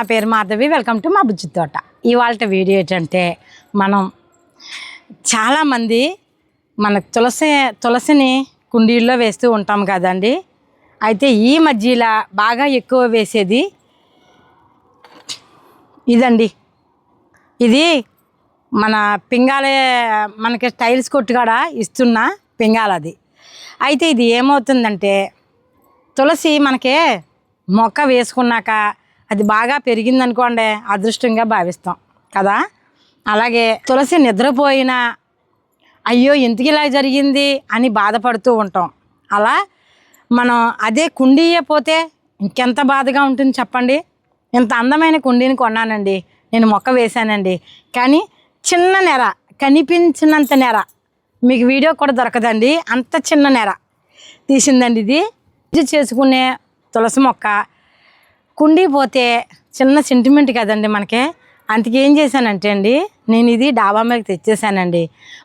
నా పేరు Madhavi. Welcome to మా బుజ్జి తోట. ఇవాళ వీడియో ఏంటంటే మనం చాలామంది మన తులసి తులసిని కుండీల్లో వేస్తూ ఉంటాం కదండి. అయితే ఈ మధ్యలో బాగా ఎక్కువ వేసేది ఇదండి. ఇది మన పింగాలే మనకి టైల్స్ కొట్టు కూడా ఇస్తున్న పింగాల అది. అయితే ఇది ఏమవుతుందంటే తులసి మనకి మొక్క వేసుకున్నాక అది బాగా పెరిగిందనుకోండి అదృష్టంగా భావిస్తాం కదా? అలాగే తులసి నిద్రపోయినా అయ్యో ఎందుకు ఇలా జరిగింది అని బాధపడుతూ ఉంటాం. అలా మనం అదే కుండీయపోతే ఇంకెంత బాధగా ఉంటుంది చెప్పండి? ఇంత అందమైన కుండీని కొన్నానండి నేను మొక్క వేశానండి. కానీ చిన్న నెర కనిపించినంత నెర మీకు వీడియో కూడా దొరకదండి అంత చిన్న నెర తీసిందండి ఇది. ఇది చేసుకునే తులసి మొక్క కుండీ పోతే చిన్న సెంటిమెంట్ కదండి మనకి. అందుకే ఏం చేశానంటే అండి నేను ఇది డాబా మీద తెచ్చేసానండి.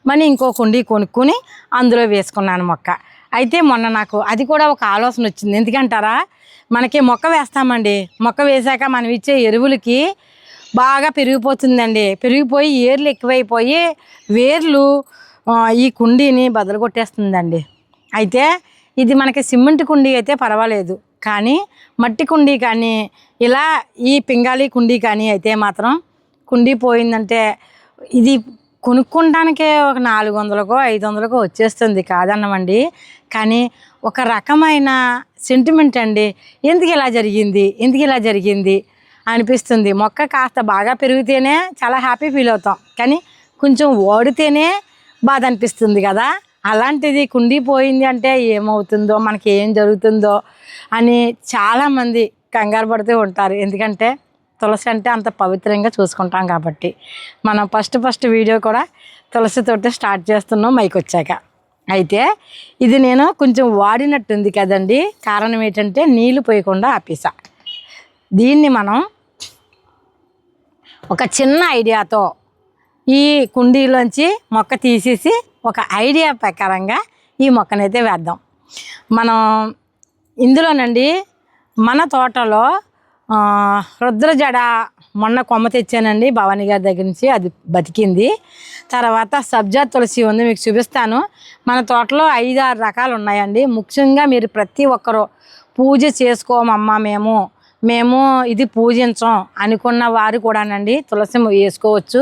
మరి ఇంకో కుండీ కొనుక్కొని అందులో వేసుకున్నాను మొక్క. అయితే మొన్న నాకు అది కూడా ఒక ఆలోచన వచ్చింది. ఎందుకంటారా? మనకి మొక్క వేస్తామండి. మొక్క వేశాక మనం ఇచ్చే ఎరువులకి బాగా పెరిగిపోతుందండి. పెరిగిపోయి ఏర్లు ఎక్కువైపోయి వేర్లు ఈ కుండీని బదలు కొట్టేస్తుందండి. అయితే ఇది మనకి సిమెంట్ కుండీ అయితే పర్వాలేదు. కానీ మట్టి కుండీ కానీ ఇలా ఈ పింగాళీ కుండీ కానీ అయితే మాత్రం కుండీ పోయిందంటే ఇది కొనుక్కోడానికే ఒక నాలుగు వందలకో ఐదు వందలకో వచ్చేస్తుంది కాదన్నమండి. కానీ ఒక రకమైన సెంటిమెంట్ అండి. ఎందుకు ఇలా జరిగింది? ఎందుకు ఇలా జరిగింది? అనిపిస్తుంది. మొక్క కాస్త బాగా పెరిగితేనే చాలా హ్యాపీ ఫీల్ అవుతాం. కానీ కొంచెం ఓడితేనే బాధ అనిపిస్తుంది కదా. అలాంటిది కుండిపోయింది అంటే ఏమవుతుందో మనకి ఏం జరుగుతుందో అని చాలామంది కంగారు పడుతూ ఉంటారు. ఎందుకంటే తులసి అంటే అంత పవిత్రంగా చూసుకుంటాం కాబట్టి. మనం ఫస్ట్ ఫస్ట్ వీడియో కూడా తులసితోటి స్టార్ట్ చేస్తున్నాం మైకి వచ్చాక. అయితే ఇది నేను కొంచెం వాడినట్టుంది కదండి. కారణం ఏంటంటే నీళ్ళు పోయకుండా ఆపేసా. దీన్ని మనం ఒక చిన్న ఐడియాతో ఈ కుండీలోంచి మొక్క తీసేసి ఒక ఐడియా ప్రకారంగా ఈ మొక్కనైతే వేద్దాం. మనం ఇందులోనండి మన తోటలో రుద్రజడ మొన్న కొమ్మ తెచ్చానండి భవానీ గారి దగ్గర నుంచి అది బతికింది. తర్వాత సబ్జా తులసి ఉంది మీకు చూపిస్తాను. మన తోటలో ఐదు ఆరు రకాలు ఉన్నాయండి. ముఖ్యంగా మీరు ప్రతి ఒక్కరూ పూజ చేసుకోమమ్మా మేము. మేము ఇది పూజించం అనుకున్న వారు కూడానండి తులసి వేసుకోవచ్చు.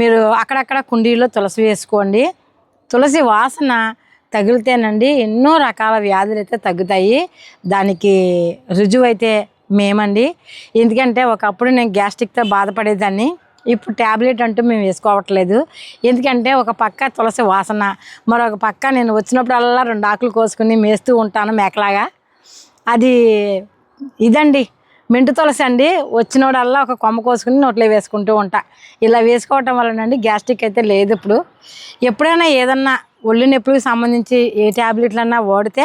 మీరు అక్కడక్కడ కుండీలో తులసి వేసుకోండి. తులసి వాసన తగిలితేనండి ఎన్నో రకాల వ్యాధులు అయితే తగ్గుతాయి. దానికి రుజువు అయితే మేమండి. ఎందుకంటే ఒకప్పుడు నేను గ్యాస్ట్రిక్తో బాధపడేదాన్ని. ఇప్పుడు ట్యాబ్లెట్ అంటూ మేము వేసుకోవట్లేదు. ఎందుకంటే ఒక పక్క తులసి వాసన మరొక పక్క నేను వచ్చినప్పుడల్లా రెండు ఆకులు కోసుకుని మేస్తూ ఉంటాను మేకలాగా. అది ఇదండి. మెంటు తులసి అండి వచ్చినోడల్లా ఒక కొమ్మ కోసుకుని నోట్లో వేసుకుంటూ ఉంటా. ఇలా వేసుకోవటం వలనండి గ్యాస్ట్రిక్ అయితే లేదు ఇప్పుడు. ఎప్పుడైనా ఏదన్నా ఒళ్ళు నొప్పులకు సంబంధించి ఏ ట్యాబ్లెట్లన్నా వాడితే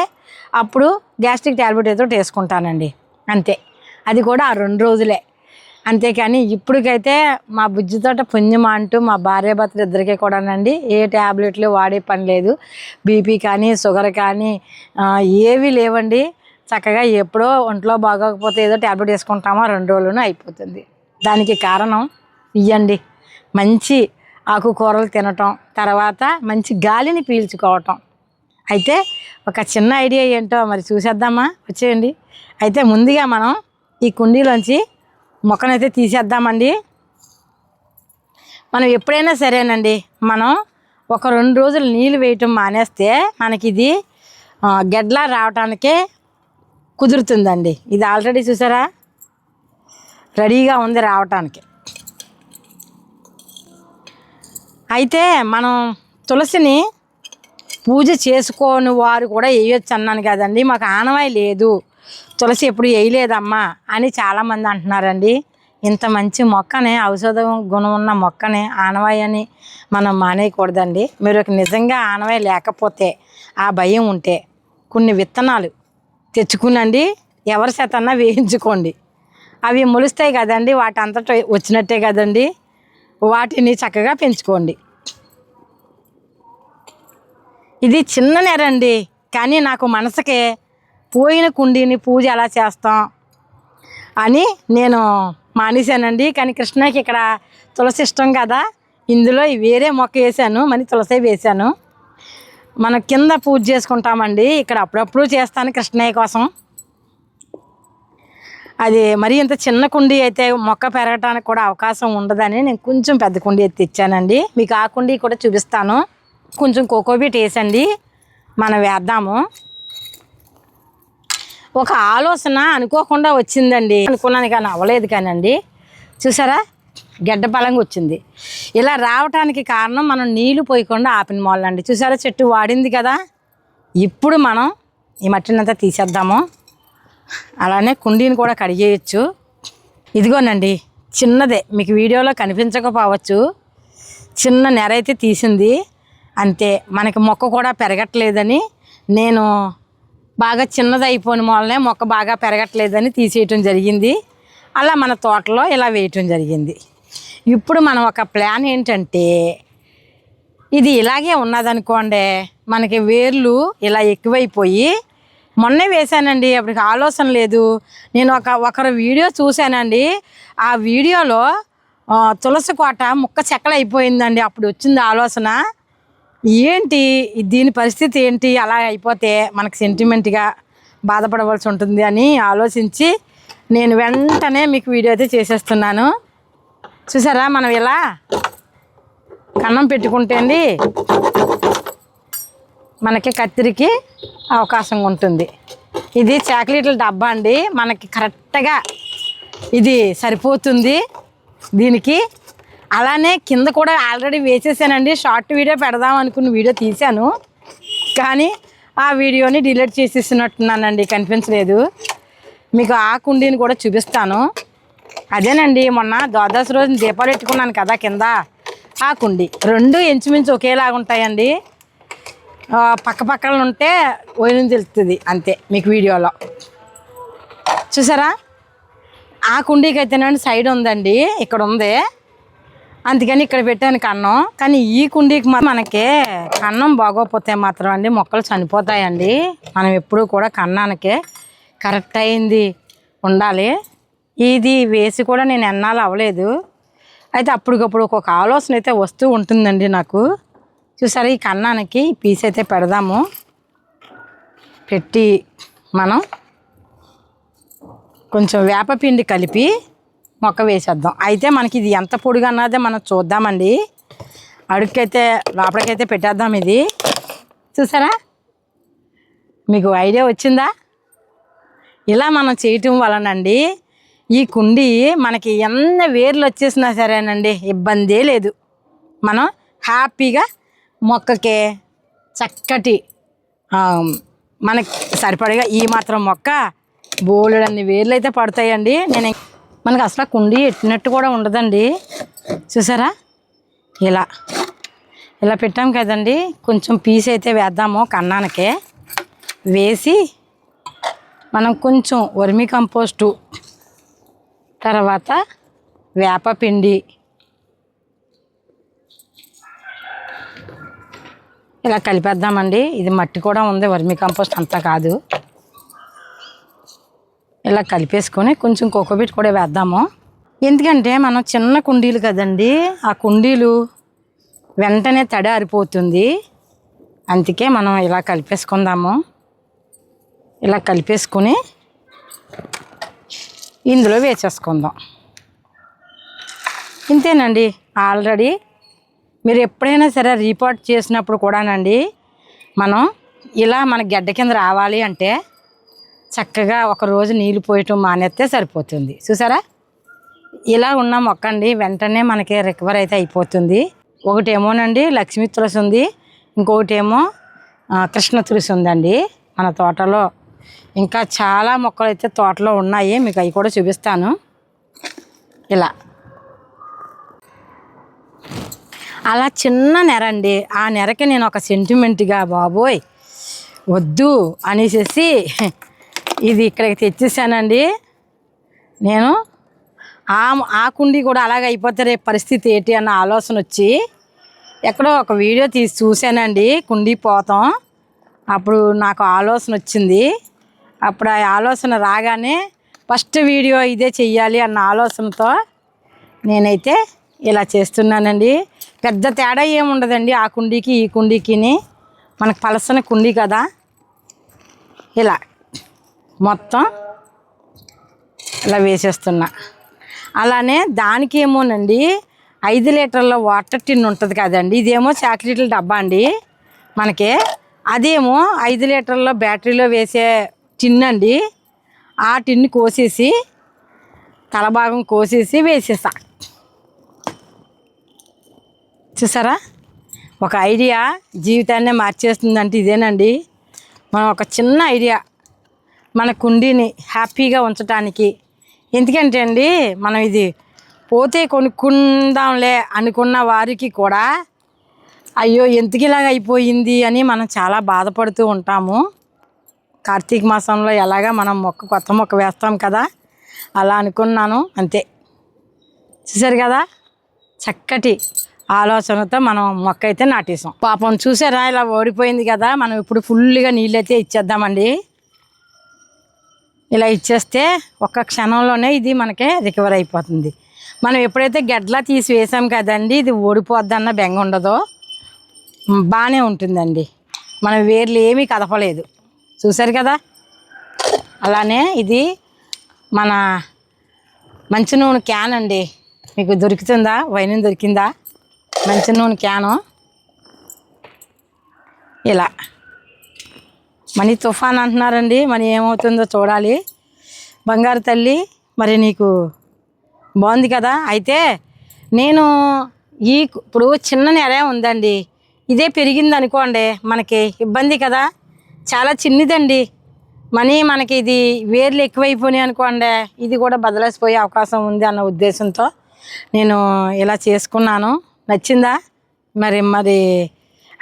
అప్పుడు గ్యాస్ట్రిక్ ట్యాబ్లెట్ ఏదో వేసుకుంటానండి. అంతే. అది కూడా ఆ రెండు రోజులే. అంతేకాని ఇప్పటికైతే మా బుజ్జితోట పుణ్యం అంటూ మా భార్య భర్తలు ఇద్దరికీ కూడానండి ఏ ట్యాబ్లెట్లు వాడే పని లేదు. బీపీ కానీ షుగర్ కానీ ఏవి లేవండి. చక్కగా ఎప్పుడో ఒంట్లో బాగోకపోతే ఏదో ట్యాబ్లెట్ వేసుకుంటామో రెండు రోజులను అయిపోతుంది. దానికి కారణం ఇవ్వండి మంచి ఆకుకూరలు తినటం తర్వాత మంచి గాలిని పీల్చుకోవటం. అయితే ఒక చిన్న ఐడియా ఏంటో మరి చూసేద్దామా? వచ్చేయండి. అయితే ముందుగా మనం ఈ కుండీలోంచి మొక్కనైతే తీసేద్దామండి. మనం ఎప్పుడైనా సరేనండి. మనం ఒక రెండు రోజులు నీళ్ళు వేయటం మానేస్తే మనకి ఇది గెడ్లా రావటానికే కుదురుతుందండి. ఇది ఆల్రెడీ చూసారా? రెడీగా ఉంది రావటానికి. అయితే మనం తులసిని పూజ చేసుకోని వారు కూడా వేయొచ్చు అన్నాను కదండి. మాకు ఆనవాయి లేదు. తులసి ఎప్పుడు వేయలేదమ్మా అని చాలామంది అంటున్నారండి. ఇంత మంచి మొక్కని ఔషధ గుణం ఉన్న మొక్కని ఆనవాయి అని మనం మానేయకూడదండి. మీరు ఒక నిజంగా ఆనవాయి లేకపోతే ఆ భయం ఉంటే కొన్ని విత్తనాలు తెచ్చుకునండి. ఎవరి చేతన్నా వేయించుకోండి. అవి మొలుస్తాయి కదండి వాటి అంతటా వచ్చినట్టే కదండి. వాటిని చక్కగా పెంచుకోండి. ఇది చిన్న నేరండి కానీ నాకు మనసుకే పోయిన కుండీని పూజ ఎలా చేస్తాం అని నేను మానేశానండి. కానీ కృష్ణకి ఇక్కడ తులసి ఇష్టం కదా ఇందులో వేరే మొక్క వేసాను మరి తులసి వేసాను మనం కింద పూజ చేసుకుంటామండి. ఇక్కడ అప్పుడప్పుడు చేస్తాను కృష్ణయ్య కోసం. అది మరి ఇంత చిన్న కుండీ అయితే మొక్క పెరగటానికి కూడా అవకాశం ఉండదని నేను కొంచెం పెద్ద కుండీ అయితే తెచ్చానండి. మీకు ఆ కుండీ కూడా చూపిస్తాను. కొంచెం కోకోబీట్ వేసండి. మనం వేద్దాము. ఒక ఆలోచన అనుకోకుండా వచ్చిందండి. అనుకున్నాను కానీ అవ్వలేదు కానండి. చూసారా? గెడ్డ బలంగా వచ్చింది. ఇలా రావటానికి కారణం మనం నీళ్ళు పోయకుండా ఆపిన మొలండి చూసారా చెట్టు వాడింది కదా? ఇప్పుడు మనం ఈ మట్టినంతా తీసేద్దాము. అలానే కుండీని కూడా కడిగేయచ్చు. ఇదిగోనండి చిన్నదే. మీకు వీడియోలో కనిపించకపోవచ్చు. చిన్న నెర అయితే తీసింది. అంతే మనకి మొక్క కూడా పెరగట్లేదని నేను బాగా చిన్నదైపోయిన మూలనే మొక్క బాగా పెరగట్లేదని తీసేయటం జరిగింది. అలా మన తోటలో ఇలా వేయటం జరిగింది. ఇప్పుడు మనం ఒక ప్లాన్ ఏంటంటే ఇది ఇలాగే ఉన్నదనుకోండి మనకి వేర్లు ఇలా ఎక్కువైపోయి మొన్నే వేశానండి అప్పటికి ఆలోచన లేదు. నేను ఒక ఒకరు వీడియో చూశానండి ఆ వీడియోలో తులసి కోట ముక్క చెక్కలు అయిపోయిందండి అప్పుడు వచ్చింది ఆలోచన. ఏంటి దీని పరిస్థితి ఏంటి అలా అయిపోతే మనకు సెంటిమెంట్గా బాధపడవలసి ఉంటుంది అని ఆలోచించి నేను వెంటనే మీకు వీడియో అయితే చేసేస్తున్నాను. చూసారా మనం ఇలా కన్నం పెట్టుకుంటే అండి మనకి కత్తిరికి అవకాశం ఉంటుంది. ఇది చాక్లెట్ల డబ్బా అండి. మనకి కరెక్ట్గా ఇది సరిపోతుంది దీనికి. అలానే కింద కూడా ఆల్రెడీ వేసేసానండి. షార్ట్ వీడియో పెడదాం అనుకున్న వీడియో తీశాను. కానీ ఆ వీడియోని డిలీట్ చేసేసినట్టున్నానండి. కనిపించలేదు. మీకు ఆ కుండీని కూడా చూపిస్తాను. అదేనండి మొన్న ద్వాదశి రోజు దీపాలు పెట్టుకున్నాను కదా కింద. ఆ కుండి. రెండు ఇంచుమించు ఒకేలాగా ఉంటాయండి. పక్క పక్కన ఉంటే ఓయిన తెలుస్తుంది అంతే మీకు వీడియోలో. చూసారా? ఆ కుండీకి అయితేనండి సైడ్ ఉందండి ఇక్కడ ఉంది. అందుకని ఇక్కడ పెట్టాను కన్నం. కానీ ఈ కుండీకి మాత్రం మనకి కన్నం బాగోపోతే మాత్రం అండి మొక్కలు చనిపోతాయండి. మనం ఎప్పుడూ కూడా కన్నానికే కరెక్ట్ అయింది ఉండాలి. ఇది వేసి కూడా నేను ఎన్నాళ్ళు అవ్వలేదు. అయితే అప్పటికప్పుడు ఒక్కొక్క ఆలోచన అయితే వస్తూ ఉంటుందండి నాకు. చూసారా ఈ కన్నానికి పీస్ అయితే పెడదాము. పెట్టి మనం కొంచెం వేపపిండి కలిపి మొక్క వేసేద్దాం. అయితే మనకి ఇది ఎంత పొడిగా అన్నదే మనం చూద్దామండి. అడుగుకైతే లోపలికైతే పెట్టేద్దాం ఇది. చూసారా? మీకు ఐడియా వచ్చిందా? ఇలా మనం చేయటం వలనండి ఈ కుండి మనకి ఎన్న వేర్లు వచ్చేసినా సరేనండి ఇబ్బందే లేదు. మనం హ్యాపీగా మొక్కకి చక్కటి మనకి సరిపడగా ఈ మాత్రం మొక్క బోలెడన్ని వేర్లు అయితే పడతాయండి. నేను మనకి అసలు కుండి ఎట్టినట్టు కూడా ఉండదండి. చూసారా? ఇలా ఇలా పెట్టాం కదండి. కొంచెం పీస్ అయితే వేద్దాము కన్నానికి. వేసి మనం కొంచెం వర్మి కంపోస్టు తర్వాత వేపపిండి ఇలా కలిపేద్దామండి. ఇది మట్టి కూడా ఉంది వర్మి కంపోస్ట్ అంతా కాదు. ఇలా కలిపేసుకొని కొంచెం కోకోబీట్ కూడా వేద్దాము. ఎందుకంటే మనం చిన్న కుండీలు కదండి ఆ కుండీలు వెంటనే తడి ఆరిపోతుంది. అందుకే మనం ఇలా కలిపేసుకుందాము. ఇలా కలిపేసుకుని ఇందులో వేసేసుకుందాం. ఇంతేనండి ఆల్రెడీ మీరు ఎప్పుడైనా సరే రిపోర్ట్ చేసినప్పుడు కూడానండి మనం ఇలా మన గడ్డ కింద రావాలి అంటే చక్కగా ఒక రోజు నీళ్ళు పోయటం మానేస్తే సరిపోతుంది. చూసారా? ఇలా ఉన్న మొక్క అండి వెంటనే మనకి రికవర్ అయితే అయిపోతుంది. ఒకటేమోనండి లక్ష్మీ తులసి ఉంది. ఇంకొకటి ఏమో కృష్ణ తులసి ఉందండి మన తోటలో. ఇంకా చాలా మొక్కలు అయితే తోటలో ఉన్నాయి. మీకు అవి కూడా చూపిస్తాను. ఇలా. అలా చిన్న నెర అండి ఆ నెరకి నేను ఒక సెంటిమెంట్గా బాబోయ్ వద్దు అనేసి ఇది ఇక్కడికి తెచ్చేసానండి. నేను ఆ ఆ కుండీ కూడా అలాగ అయిపోతే రేపు పరిస్థితి ఏంటి అన్న ఆలోచన వచ్చి ఎక్కడో ఒక వీడియో తీసి చూశానండి. కుండీ పోతాం. అప్పుడు నాకు ఆలోచన వచ్చింది. అప్పుడు ఆ ఆలోచన రాగానే ఫస్ట్ వీడియో ఇదే చెయ్యాలి అన్న ఆలోచనతో నేనైతే ఇలా చేస్తున్నానండి. పెద్ద తేడా ఏముండదండి ఆ కుండీకి ఈ కుండీకిని. మనకు పలసన కుండీ కదా. ఇలా మొత్తం ఇలా వేసేస్తున్నా. అలానే దానికి ఏమోనండి ఐదు లీటర్ల వాటర్ టిన్ ఉంటుంది కదండి ఇదేమో చాక్లెట్ల డబ్బా అండి. మనకి అదేమో ఐదు లీటర్ల బ్యాటరీలో వేసే టిన్ అండి ఆ టిన్ కోసేసి తలభాగం కోసేసి వేసేసా చూసారా? ఒక ఐడియా జీవితాన్నే మార్చేస్తుందంటే ఇదేనండి. మనం ఒక చిన్న ఐడియా మన కుండీని హ్యాపీగా ఉంచడానికి ఎందుకంటే అండి మనం ఇది పోతే కొనుక్కుందాంలే అనుకున్న వారికి కూడా అయ్యో ఎందుకు ఇలాగ అయిపోయింది అని మనం చాలా బాధపడుతూ ఉంటాము. కార్తీక మాసంలో ఎలాగా మనం మొక్క కొత్త మొక్క వేస్తాం కదా? అలా అనుకున్నాను అంతే. చూసారు కదా? చక్కటి ఆలోచనతో మనం మొక్క అయితే నాటేసాం పాపం చూసారా? ఇలా ఓడిపోయింది కదా? మనం ఇప్పుడు ఫుల్గా నీళ్ళు అయితే ఇచ్చేద్దామండి. ఇలా ఇచ్చేస్తే ఒక్క క్షణంలోనే ఇది మనకి రికవర్ అయిపోతుంది. మనం ఎప్పుడైతే గడ్డలా తీసి వేసాం కదండి ఇది ఓడిపోద్దన్న బెంగ ఉండదో. బాగానే ఉంటుందండి. మనం వేర్లు ఏమీ కదపలేదు. చూశారు కదా? అలానే ఇది మన మంచి నూనె క్యాన్ అండి. మీకు దొరుకుతుందా? వైన్ దొరికిందా? మంచి నూనె క్యాను. ఇలా. మనీ తుఫాన్ అంటున్నారండి. మరి ఏమవుతుందో చూడాలి. బంగారు తల్లి మరి నీకు బాగుంది కదా? అయితే నేను ఈ ఇప్పుడు చిన్న నెరే ఉందండి. ఇదే పెరిగింది అనుకోండి మనకి ఇబ్బంది కదా? చాలా చిన్నదండి. మనీ మనకి ఇది వేర్లు ఎక్కువైపోయినాయి అనుకోండి ఇది కూడా బదలేసిపోయే అవకాశం ఉంది అన్న ఉద్దేశంతో నేను ఇలా చేసుకున్నాను. నచ్చిందా? మరి మరి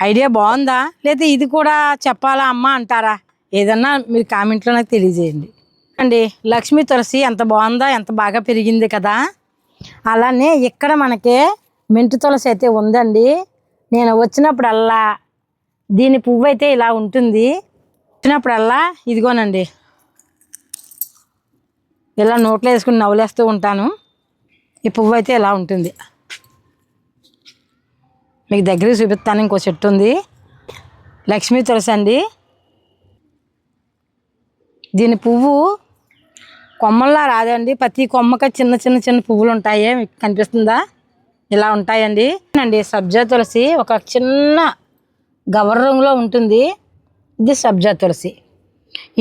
ఐడియా బాగుందా? లేదా ఇది కూడా చెప్పాలా అమ్మ అంటారా? ఏదన్నా మీరు కామెంట్లో నాకు తెలియజేయండి. అండి లక్ష్మీ తులసి ఎంత బాగుందా ఎంత బాగా పెరిగింది కదా. అలానే ఇక్కడ మనకి మెంటు తులసి అయితే ఉందండి. నేను వచ్చినప్పుడల్లా దీని పువ్వు అయితే ఇలా ఉంటుంది. వచ్చినప్పుడల్లా ఇదిగోనండి. ఇలా నోట్లో వేసుకుని నవ్వులేస్తూ ఉంటాను. ఈ పువ్వు అయితే ఇలా ఉంటుంది. మీకు దగ్గరికి చూపిస్తాను ఇంకో చెట్టు ఉంది. లక్ష్మీ తులసి అండి. దీని పువ్వు కొమ్మల్లా రాదండి. ప్రతి కొమ్మకి చిన్న చిన్న చిన్న పువ్వులు ఉంటాయి. మీకు కనిపిస్తుందా? ఇలా ఉంటాయండి. అండి సబ్జా తులసి ఒక చిన్న గవర్ రంగులో ఉంటుంది. ఇది సబ్జా తులసి.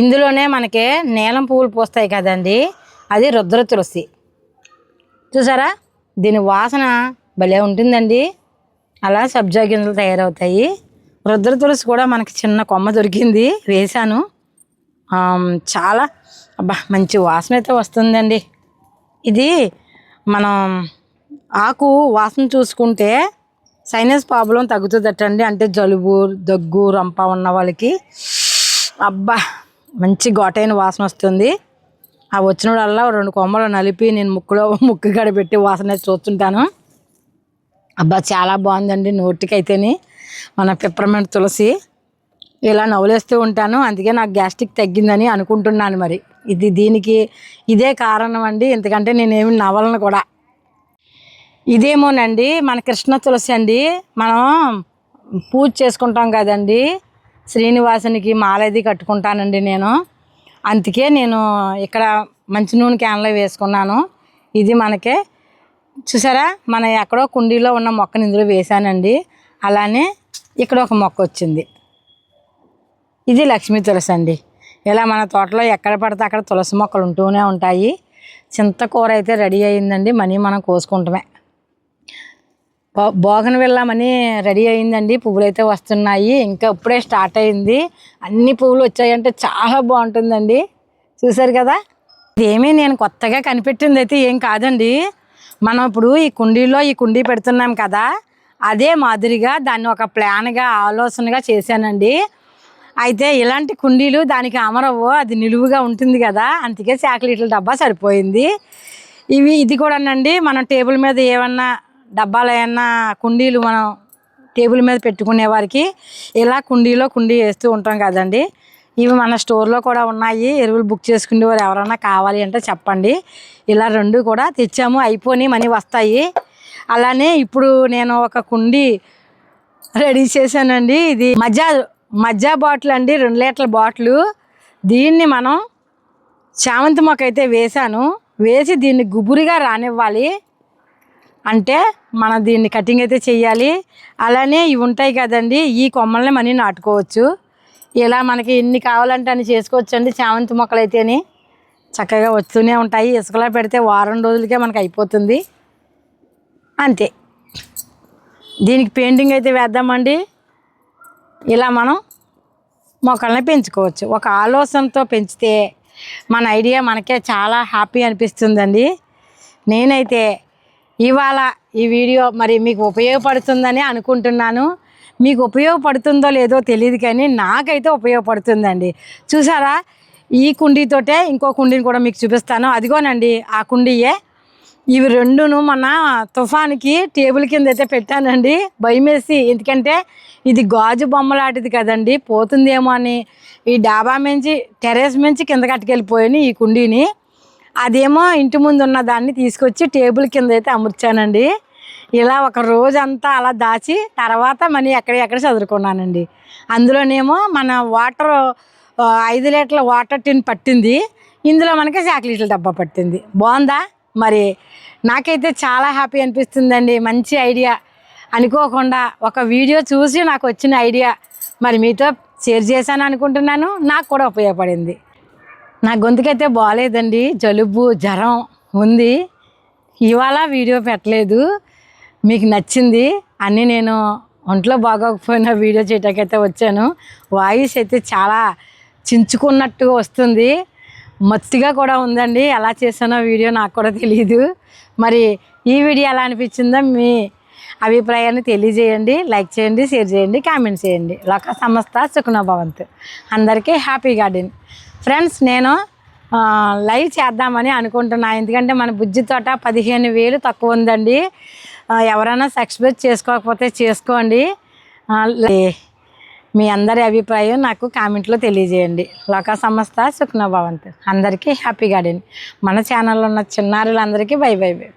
ఇందులోనే మనకి నీలం పువ్వులు పూస్తాయి కదండి అది రుద్ర తులసి. చూసారా? దీని వాసన భలే ఉంటుందండి. అలా సబ్జా గింజలు తయారవుతాయి. రుద్ర తులసి కూడా మనకి చిన్న కొమ్మ దొరికింది వేశాను. చాలా అబ్బా మంచి వాసన అయితే వస్తుందండి. ఇది మనం ఆకు వాసన చూసుకుంటే సైనస్ ప్రాబ్లం తగ్గుతుందటండి. అంటే జలుబు దగ్గు రంప ఉన్న వాళ్ళకి అబ్బా మంచి ఘాటైన వాసన వస్తుంది. ఆ వచ్చినప్పుడల్లా రెండు కొమ్మలు నలిపి నేను ముక్కులో ముక్కు గడ పెట్టి వాసన చూస్తుంటాను. అబ్బా చాలా బాగుందండి నోటికైతేనే. మన పిప్పరమెంట్ తులసి. ఇలా నవ్వులేస్తూ ఉంటాను. అందుకే నాకు గ్యాస్ట్రిక్ తగ్గిందని అనుకుంటున్నాను మరి. ఇది దీనికి ఇదే కారణం అండి. ఎందుకంటే నేనేమి నవలను కూడా. ఇదేమోనండి మన కృష్ణ తులసి అండి. మనం పూజ చేసుకుంటాం కదండి. శ్రీనివాసునికి మాలది కట్టుకుంటానండి నేను. అందుకే నేను ఇక్కడ మంచి నూనె క్యాన్లో వేసుకున్నాను. ఇది మనకే. చూసారా మన ఎక్కడో కుండీలో ఉన్న మొక్కని ఇందులో వేసానండి అలానే ఇక్కడ ఒక మొక్క వచ్చింది. ఇది లక్ష్మీ తులసి అండి. ఇలా మన తోటలో ఎక్కడ పడితే అక్కడ తులసి మొక్కలు ఉంటూనే ఉంటాయి. చింతకూర అయితే రెడీ అయ్యిందండి మనీ మనం కోసుకుంటమే బోగన్ వెళ్ళామని రెడీ అయిందండి. పువ్వులు అయితే వస్తున్నాయి. ఇంకా ఇప్పుడే స్టార్ట్ అయింది. అన్ని పువ్వులు వచ్చాయంటే చాలా బాగుంటుందండి. చూసారు కదా? ఇదేమీ నేను కొత్తగా కనిపెట్టింది అయితే ఏం కాదండి. మనం ఇప్పుడు ఈ కుండీలో ఈ కుండీ పెడుతున్నాం కదా? అదే మాదిరిగా దాన్ని ఒక ప్లాన్గా ఆలోచనగా చేశానండి. అయితే ఇలాంటి కుండీలు దానికి అమరవు అది నిలువుగా ఉంటుంది కదా? అందుకే చాక్లెట్ల డబ్బా సరిపోయింది. ఇవి ఇది కూడానండి. మనం టేబుల్ మీద ఏమన్నా డబ్బాలు ఏమన్నా కుండీలు మనం టేబుల్ మీద పెట్టుకునే వారికి ఇలా కుండీలో కుండీ వేస్తూ ఉంటాం కదండి. ఇవి మన స్టోర్లో కూడా ఉన్నాయి. ఎరువులు బుక్ చేసుకునే వారు ఎవరైనా కావాలి అంటే చెప్పండి. ఇలా రెండు కూడా తెచ్చాము. అయిపోయి మనీ వస్తాయి. అలానే ఇప్పుడు నేను ఒక కుండి రెడీ చేశానండి. ఇది మజ్జా మజ్జా బాటిల్ అండి. రెండు లీటర్ల బాటిల్. దీన్ని మనం చామంతి మొక్క అయితే వేశాను. వేసి దీన్ని గుబురిగా రానివ్వాలి. అంటే మన దీన్ని కటింగ్ అయితే చేయాలి అలానే ఇవి ఉంటాయి కదండి ఈ కొమ్మల్ని మనీ నాటుకోవచ్చు. ఇలా మనకి ఎన్ని కావాలంటే అన్ని చేసుకోవచ్చు అండి చామంతి మొక్కలు అయితేని చక్కగా వస్తూనే ఉంటాయి. ఇసుకలో పెడితే వారం రోజులకే మనకి అయిపోతుంది. అంతే. దీనికి పెయింటింగ్ అయితే వేద్దామండి. ఇలా మనం మొక్కల్ని పెంచుకోవచ్చు. ఒక ఆలోచనతో పెంచితే మన ఐడియా మనకే చాలా హ్యాపీ అనిపిస్తుందండి. నేనైతే ఇవాళ ఈ వీడియో మరి మీకు ఉపయోగపడుతుందని అనుకుంటున్నాను. మీకు ఉపయోగపడుతుందో లేదో తెలియదు కానీ నాకైతే ఉపయోగపడుతుందండి. చూసారా? ఈ కుండీతోటే ఇంకో కుండీని కూడా మీకు చూపిస్తాను. అదిగోనండి ఆ కుండీయే. ఇవి రెండును మొన్న తుఫాన్కి టేబుల్ కింద అయితే పెట్టానండి. భయమేసి ఎందుకంటే ఇది గాజు బొమ్మలాంటిది కదండి. పోతుందేమో అని. ఈ డాబా మించి టెరెస్ మించి కింద కట్టుకెళ్ళిపోయాను ఈ కుండీని. అదేమో ఇంటి ముందు ఉన్న దాన్ని తీసుకొచ్చి టేబుల్ కింద అయితే అమర్చానండి. ఇలా ఒక రోజంతా అలా దాచి తర్వాత మనీ ఎక్కడ ఎక్కడ చదువుకున్నానండి. అందులోనేమో మన వాటర్ ఐదు లీటర్ల వాటర్ టిన్ పట్టింది. ఇందులో మనకి చాక్లెట్ల డబ్బా పట్టింది. బాగుందా? మరి నాకైతే చాలా హ్యాపీ అనిపిస్తుందండి. మంచి ఐడియా. అనుకోకుండా ఒక వీడియో చూసి నాకు వచ్చిన ఐడియా. మరి మీతో షేర్ చేశాను అనుకుంటున్నాను. నాకు కూడా ఉపయోగపడింది. నా గొంతుకైతే బాగాలేదండి జలుబు జ్వరం ఉంది. ఇవాళ వీడియో పెట్టలేదు. మీకు నచ్చింది. అన్నీ నేను ఒంట్లో బాగోకపోయినా వీడియో చేయటానికైతే వచ్చాను. వాయిస్ అయితే చాలా చించుకున్నట్టుగా వస్తుంది. మత్తిగా కూడా ఉందండి. ఎలా చేశానో వీడియో నాకు కూడా తెలియదు మరి ఈ వీడియో ఎలా అనిపించిందో మీ అభిప్రాయాన్ని తెలియజేయండి లైక్ చేయండి షేర్ చేయండి కామెంట్ చేయండి. లోక సంస్థ సుఖనభవంత్. అందరికీ హ్యాపీ గార్డెన్. ఫ్రెండ్స్ నేను లైవ్ చేద్దామని అనుకుంటున్నాను ఎందుకంటే మన బుజ్జి తోట పదిహేను వేలు తక్కువ ఉందండి. ఎవరైనా సక్సెస్ చేసుకోకపోతే చేసుకోండి. లే- మీ అందరి అభిప్రాయం నాకు కామెంట్లో తెలియజేయండి. లోక సంస్థ సుఖ్నభవంత్. అందరికీ హ్యాపీ గార్డెన్. మన ఛానల్లో ఉన్న చిన్నారులందరికీ బై బై బై.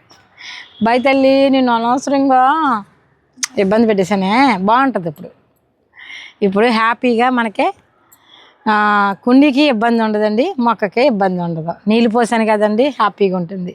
బాయ్ తల్లి నేను అనవసరంగా ఇబ్బంది పెట్టేశానే. బాగుంటుంది ఇప్పుడు. ఇప్పుడు హ్యాపీగా మనకి కుండీకి ఇబ్బంది ఉండదండి మొక్కకి ఇబ్బంది ఉండదు. నీళ్ళు పోసాను కదండి హ్యాపీగా ఉంటుంది.